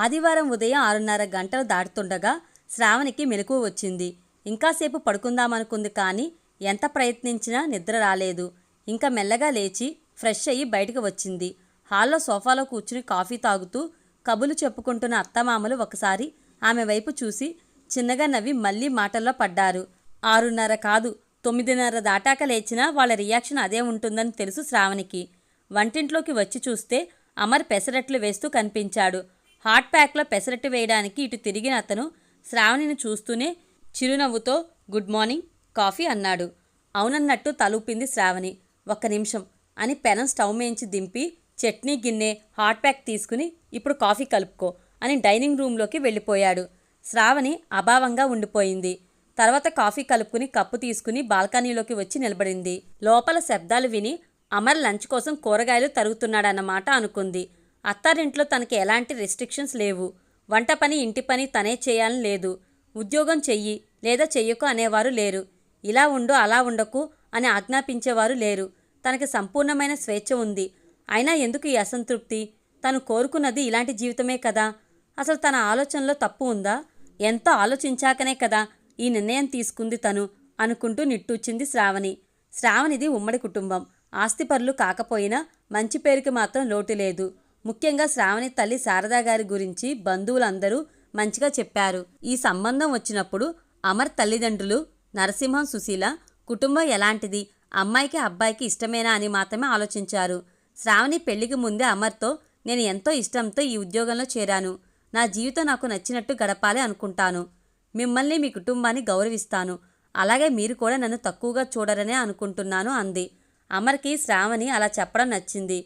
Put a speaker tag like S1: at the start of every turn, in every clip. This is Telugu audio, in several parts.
S1: ఆదివారం ఉదయం ఆరున్నర గంటలు దాటుతుండగా శ్రావణికి మెలకువ వచ్చింది. ఇంకాసేపు పడుకుందామనుకుంది కానీ ఎంత ప్రయత్నించినా నిద్ర రాలేదు. ఇంకా మెల్లగా లేచి ఫ్రెష్ అయ్యి బయటకు వచ్చింది. హాల్లో సోఫాలో కూర్చుని కాఫీ తాగుతూ కబులు చెప్పుకుంటున్న అత్తమామలు ఒకసారి ఆమె వైపు చూసి చిన్నగా నవ్వి మళ్ళీ మాటల్లో పడ్డారు. ఆరున్నర కాదు తొమ్మిదిన్నర దాటాక లేచినా వాళ్ళ రియాక్షన్ అదే ఉంటుందని తెలుసు శ్రావణికి. వంటింట్లోకి వచ్చి చూస్తే అమర్ పెసరట్లు వేస్తూ కనిపించాడు. హాట్ ప్యాక్లో పెసరట్టు వేయడానికి ఇటు తిరిగిన అతను శ్రావణిని చూస్తూనే చిరునవ్వుతో గుడ్ మార్నింగ్ కాఫీ అన్నాడు. అవునన్నట్టు తలూపింది శ్రావణి. ఒక్క నిమిషం అని పెనం స్టవ్ మేంచి దింపి చట్నీ గిన్నె హాట్ ప్యాక్ తీసుకుని ఇప్పుడు కాఫీ కలుపుకో అని డైనింగ్ రూమ్లోకి వెళ్ళిపోయాడు. శ్రావణి అభావంగా ఉండిపోయింది. తర్వాత కాఫీ కలుపుకుని కప్పు తీసుకుని బాల్కనీలోకి వచ్చి నిలబడింది. లోపల శబ్దాలు విని అమర్ లంచ్ కోసం కూరగాయలు తరుగుతున్నాడన్నమాట అనుకుంది. అత్తారింట్లో తనకి ఎలాంటి రెస్ట్రిక్షన్స్ లేవు. వంట పని ఇంటి పని తనే చేయాలని లేదు. ఉద్యోగం చెయ్యి లేదా చెయ్యకు అనేవారు లేరు. ఇలా ఉండు అలా ఉండకు అని ఆజ్ఞాపించేవారు లేరు. తనకి సంపూర్ణమైన స్వేచ్ఛ ఉంది. అయినా ఎందుకు ఈ అసంతృప్తి? తను కోరుకున్నది ఇలాంటి జీవితమే కదా. అసలు తన ఆలోచనలో తప్పు ఉందా? ఎంతో ఆలోచించాకనే కదా ఈ నిర్ణయం తీసుకుంది తను అనుకుంటూ నిట్టూచింది శ్రావణి. శ్రావణిది ఉమ్మడి కుటుంబం. ఆస్తిపరులు కాకపోయినా మంచి పేరుకి మాత్రం లోటు లేదు. ముఖ్యంగా శ్రావణి తల్లి శారదా గారి గురించి బంధువులందరూ మంచిగా చెప్పారు. ఈ సంబంధం వచ్చినప్పుడు అమర్ తల్లిదండ్రులు నరసింహం సుశీల కుటుంబం ఎలాంటిది? అమ్మాయికి అబ్బాయికి ఇష్టమేనా అని మాత్రమే ఆలోచించారు. శ్రావణి పెళ్ళికి ముందే అమర్తో నేను ఎంతో ఇష్టంతో ఈ ఉద్యోగంలో చేరాను. నా జీవితం నాకు నచ్చినట్టు గడపాలి అనుకుంటాను. మిమ్మల్ని మీ కుటుంబాన్ని గౌరవిస్తాను. అలాగే మీరు కూడా నన్ను తక్కువగా చూడరనే అనుకుంటున్నాను అంది. అమర్కి శ్రావణి అలా చెప్పడం నచ్చింది.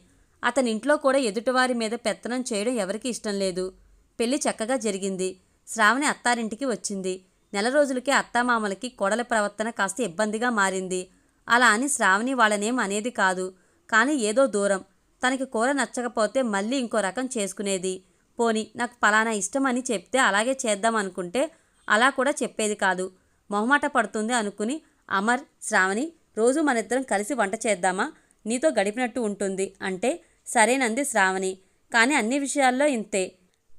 S1: అతని ఇంట్లో కూడా ఎదుటివారి మీద పెత్తనం చేయడం ఎవరికీ ఇష్టం లేదు. పెళ్ళి చక్కగా జరిగింది. శ్రావణి అత్తారింటికి వచ్చింది. నెల రోజులకే అత్తామామలకి కోడల ప్రవర్తన కాస్త ఇబ్బందిగా మారింది. అలా అని శ్రావణి వాళ్ళనేం అనేది కాదు. కానీ ఏదో దూరం. తనకి కూర నచ్చకపోతే మళ్ళీ ఇంకో రకం చేసుకునేది. పోని నాకు పలానా ఇష్టమని చెప్తే అలాగే చేద్దాం అనుకుంటే అలా కూడా చెప్పేది కాదు. మొహమాట పడుతుంది అనుకుని అమర్ శ్రావణి రోజు మనిద్దరం కలిసి వంట చేద్దామా? నీతో గడిపినట్టు ఉంటుంది. అంటే సరేనంది శ్రావణి కానీ అన్ని విషయాల్లో ఇంతే.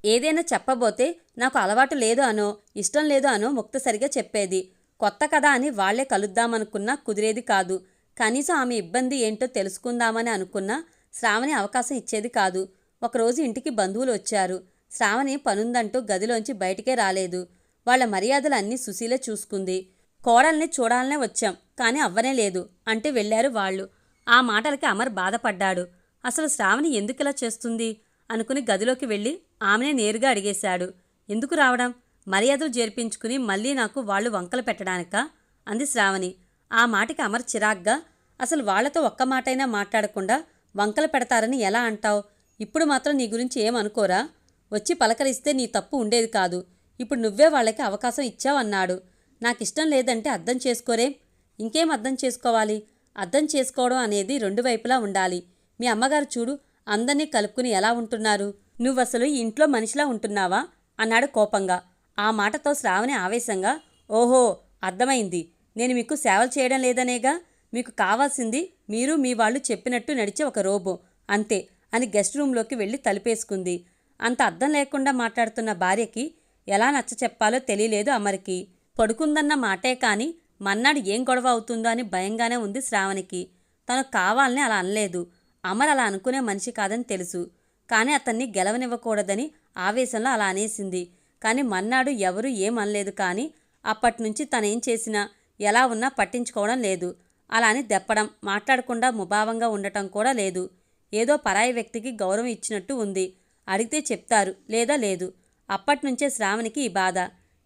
S1: ఏదైనా చెప్పబోతే నాకు అలవాటు లేదు అనో ఇష్టం లేదు అనో ముక్తసరిగా చెప్పేది. కొత్త కదా అని వాళ్ళే కలుద్దామనుకున్నా కుదిరేది కాదు. కనీసం ఆమె ఇబ్బంది ఏంటో తెలుసుకుందామని అనుకున్నా శ్రావణి అవకాశం ఇచ్చేది కాదు. ఒకరోజు ఇంటికి బంధువులు వచ్చారు. శ్రావణి పనుందంటూ గదిలోంచి బయటికే రాలేదు. వాళ్ళ మర్యాదలు అన్నీ సుశీలే చూసుకుంది. కోడల్ని చూడాలనే వచ్చాం కానీ అవ్వనే లేదు అంటే వెళ్ళారు వాళ్ళు. ఆ మాటలకి అమర్ బాధపడ్డాడు. అసలు శ్రావణి ఎందుకిలా చేస్తుంది? అనుకుని గదిలోకి వెళ్ళి ఆమెనే నేరుగా అడిగేశాడు. ఎందుకు రావడం? మర్యాదలు చేర్పించుకుని మళ్ళీ నాకు వాళ్ళు వంకలు పెట్టడానికా? అంది శ్రావణి. ఆ మాటకి అమర్ చిరాగ్గా అసలు వాళ్ళతో ఒక్క మాటైనా మాట్లాడకుండా వంకలు పెడతారని ఎలా అంటావు? ఇప్పుడు మాత్రం నీ గురించి ఏమనుకోరా వచ్చి పలకరిస్తే నీ తప్పు ఉండేది కాదు. ఇప్పుడు నువ్వే వాళ్ళకి అవకాశం ఇచ్చావన్నాడు నాకిష్టం లేదంటే అర్థం చేసుకోరే? ఇంకేం అర్థం చేసుకోవాలి? అర్థం చేసుకోవడం అనేది రెండు వైపులా ఉండాలి. మీ అమ్మగారు చూడు అందరినీ కలుపుకుని ఎలా ఉంటున్నారు? నువ్వసలు ఇంట్లో మనిషిలా ఉంటున్నావా? అన్నాడు కోపంగా. ఆ మాటతో శ్రావణి ఆవేశంగా ఓహో అర్థమైంది. నేను మీకు సేవలు చేయడం లేదనేగా? మీకు కావాల్సింది మీరు మీ వాళ్ళు చెప్పినట్టు నడిచే ఒక రోబో అంతే అని గెస్ట్ రూమ్లోకి వెళ్ళి తలుపేసుకుంది. అంత అర్థం లేకుండా మాట్లాడుతున్న భార్యకి ఎలా నచ్చ చెప్పాలో తెలియలేదు అమరికి. పడుకుందన్న మాటే కాని మన్నాడు ఏం గొడవ అవుతుందో అని భయంగానే ఉంది శ్రావణికి. తను కావాలని అలా అనలేదు. అమర్ అలా అనుకునే మనిషి కాదని తెలుసు. కానీ అతన్ని గెలవనివ్వకూడదని ఆవేశంలో అలా అనేసింది. కానీ మన్నాడు ఎవరూ ఏమనలేదు కానీ అప్పటినుంచి తనేం చేసినా ఎలా ఉన్నా పట్టించుకోవడం లేదు. అలా అని దెప్పడం మాట్లాడకుండా ముభావంగా ఉండటం కూడా లేదు. ఏదో పరాయి వ్యక్తికి గౌరవం ఇచ్చినట్టు ఉంది. అడిగితే చెప్తారు లేదా లేదు. అప్పటినుంచే శ్రావణికి ఈ బాధ.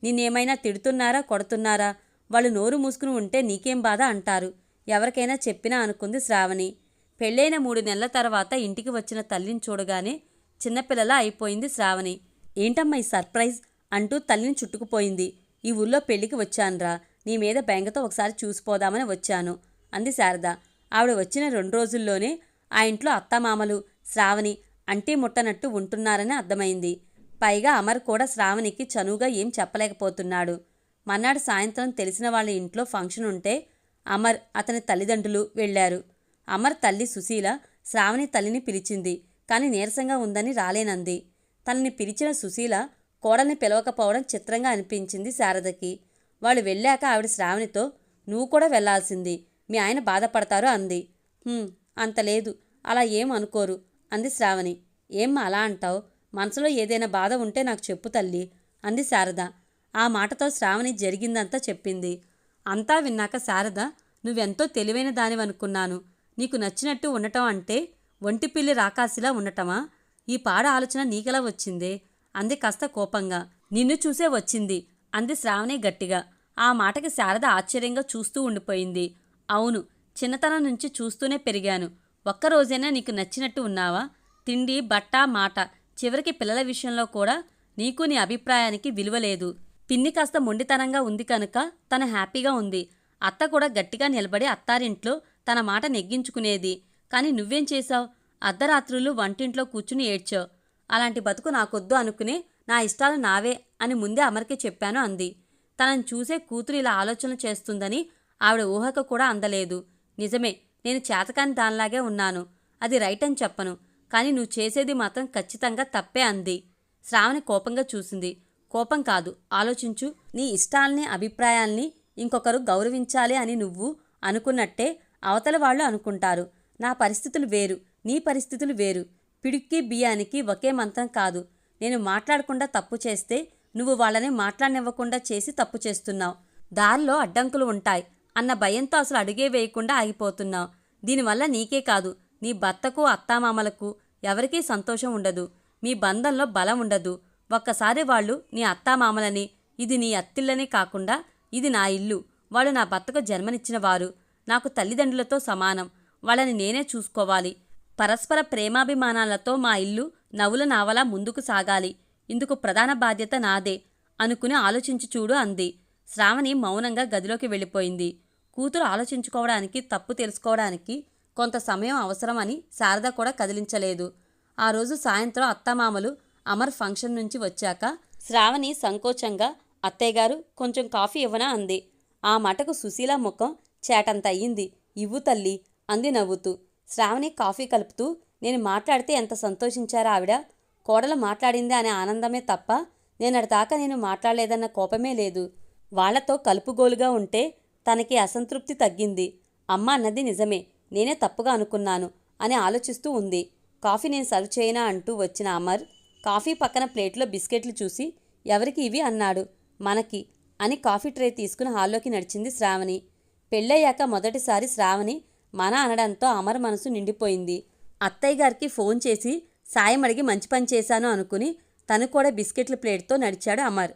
S1: నిన్నేమైనా తిడుతున్నారా కొడుతున్నారా? వాళ్ళు నోరు మూసుకుని ఉంటే నీకేం బాధ అంటారు. ఎవరికైనా చెప్పినా అనుకుంది శ్రావణి. పెళ్ళైన మూడు నెలల తర్వాత ఇంటికి వచ్చిన తల్లిని చూడగానే చిన్నపిల్లలా అయిపోయింది శ్రావణి. ఏంటమ్మా ఈ సర్ప్రైజ్? అంటూ తల్లిని చుట్టుకుపోయింది. ఈ ఊళ్ళో పెళ్ళికి వచ్చానురా. నీ మీద బెంగతో ఒకసారి చూసిపోదామని వచ్చాను అంది శారద. ఆవిడ వచ్చిన రెండు రోజుల్లోనే ఆ ఇంట్లో అత్తమామలు శ్రావణి అంటీ ముట్టనట్టు ఉంటున్నారని అర్థమైంది. పైగా అమర్ కూడా శ్రావణికి చనువుగా ఏం చెప్పలేకపోతున్నాడు. మన్నాడు సాయంత్రం తెలిసిన వాళ్ళ ఇంట్లో ఫంక్షన్ ఉంటే అమర్ అతని తల్లిదండ్రులు వెళ్ళారు. అమర్ తల్లి సుశీల శ్రావణి తల్లిని పిలిచింది. కానీ నీరసంగా ఉందని రాలేనంది. తనని పిలిచిన సుశీల కోడల్ని పిలవకపోవడం చిత్రంగా అనిపించింది శారదకి. వాళ్ళు వెళ్ళాక ఆవిడ శ్రావణితో నువ్వు కూడా వెళ్ళాల్సింది. మీ ఆయన బాధపడతారు అంది. అంతలేదు అంత లేదు. అలా ఏం అనుకోరు అంది శ్రావణి. ఏం అలా అంటావు? మనసులో ఏదైనా బాధ ఉంటే నాకు చెప్పు తల్లి అంది శారద. ఆ మాటతో శ్రావణి జరిగిందంతా చెప్పింది. అంతా విన్నాక శారద నువ్వెంతో తెలివైన దానివనుకున్నాను. నీకు నచ్చినట్టు ఉండటం అంటే ఒంటి పిల్లి రాకాసిలా ఉండటమా? ఈ పాడ ఆలోచన నీకెలా వచ్చిందే? అంది కాస్త కోపంగా. నిన్ను చూసే వచ్చింది అంది శ్రావణి గట్టిగా. ఆ మాటకి శారద ఆశ్చర్యంగా చూస్తూ ఉండిపోయింది. అవును చిన్నతనం నుంచి చూస్తూనే పెరిగాను. ఒక్కరోజైనా నీకు నచ్చినట్టు ఉన్నావా? తిండి బట్ట మాట. చివరికి పిల్లల విషయంలో కూడా నీకు నీ అభిప్రాయానికి విలువ లేదు. పిన్ని కాస్త మొండితనంగా ఉంది కనుక తను హ్యాపీగా ఉంది. అత్త కూడా గట్టిగా నిలబడి అత్తారింట్లో తన మాట నెగ్గించుకునేది. కానీ నువ్వేం చేశావు? అర్ధరాత్రులు వంటింట్లో కూర్చుని ఏడ్చావు. అలాంటి బతుకు నాకొద్దు అనుకునే నా ఇష్టాలు నావే అని ముందే అమర్కి చెప్పాను అంది. తనని చూసే కూతురు ఇలా ఆలోచనలు చేస్తుందని ఆవిడ ఊహకు కూడా అందలేదు. నిజమే నేను చేతకాని దానిలాగే ఉన్నాను. అది రైట్ అని చెప్పను. కానీ నువ్వు చేసేది మాత్రం ఖచ్చితంగా తప్పే అంది. శ్రావణి కోపంగా చూసింది. కోపం కాదు ఆలోచించు. నీ ఇష్టాల్ని అభిప్రాయాల్ని ఇంకొకరు గౌరవించాలి అని నువ్వు అనుకున్నట్టే అవతల వాళ్ళు అనుకుంటారు. నా పరిస్థితులు వేరు నీ పరిస్థితులు వేరు. పిడుక్కి బియ్యానికి ఒకే మంత్రం కాదు. నేను మాట్లాడకుండా తప్పు చేస్తే నువ్వు వాళ్ళని మాట్లాడనివ్వకుండా చేసి తప్పు చేస్తున్నావు. దారిలో అడ్డంకులు ఉంటాయి అన్న భయంతో అసలు అడుగే వేయకుండా ఆగిపోతున్నావు. దీనివల్ల నీకే కాదు నీ భర్తకు అత్తామామలకు ఎవరికీ సంతోషం ఉండదు. మీ బంధంలో బలం ఉండదు. ఒక్కసారి వాళ్ళు నీ అత్తామామలని ఇది నీ అత్తిళ్ళనే కాకుండా ఇది నా ఇల్లు వాళ్ళు నా భర్తకు జన్మనిచ్చిన వారు నాకు తల్లిదండ్రులతో సమానం. వాళ్ళని నేనే చూసుకోవాలి. పరస్పర ప్రేమాభిమానాలతో మా ఇల్లు నవ్వుల నావలా ముందుకు సాగాలి. ఇందుకు ప్రధాన బాధ్యత నాదే అనుకుని ఆలోచించి చూడు అంది. శ్రావణి మౌనంగా గదిలోకి వెళ్ళిపోయింది. కూతురు ఆలోచించుకోవడానికి తప్పు తెలుసుకోవడానికి కొంత సమయం అవసరమని శారద కూడా కదిలించలేదు. ఆ రోజు సాయంత్రం అత్తమామలు అమర్ ఫంక్షన్ నుంచి వచ్చాక శ్రావణి సంకోచంగా అత్తయ్యగారు కొంచెం కాఫీ ఇవ్వనా? అంది. ఆ మాటకు సుశీల ముఖం చేటంత అయ్యింది ఇవ్వు తల్లి అంది నవ్వుతూ. శ్రావణి కాఫీ కలుపుతూ నేను మాట్లాడితే ఎంత సంతోషించారా ఆవిడ? కోడలు మాట్లాడింది అనే ఆనందమే తప్ప నేనటిదాకా నేను మాట్లాడలేదన్న కోపమే లేదు. వాళ్ళతో కలుపుగోలుగా ఉంటే తనకి అసంతృప్తి తగ్గింది. అమ్మ అన్నది నిజమే నేనే తప్పుగా అనుకున్నాను అని ఆలోచిస్తూ ఉంది. కాఫీ నేను సర్వ్ చేయనా అంటూ వచ్చిన అమర్ కాఫీ పక్కన ప్లేట్లో బిస్కెట్లు చూసి ఎవరికి ఇవి అన్నాడు. మనకి అని కాఫీ ట్రే తీసుకుని హాల్లోకి నడిచింది శ్రావణి. పెళ్ళయ్యాక మొదటిసారి శ్రావణి మన అనడంతో అమర్ మనసు నిండిపోయింది. అత్తయ్య గారికి ఫోన్ చేసి సాయం అడిగి మంచి పని చేశాను అనుకుని తను కూడా బిస్కెట్ల ప్లేట్తో నడిచాడు అమర్.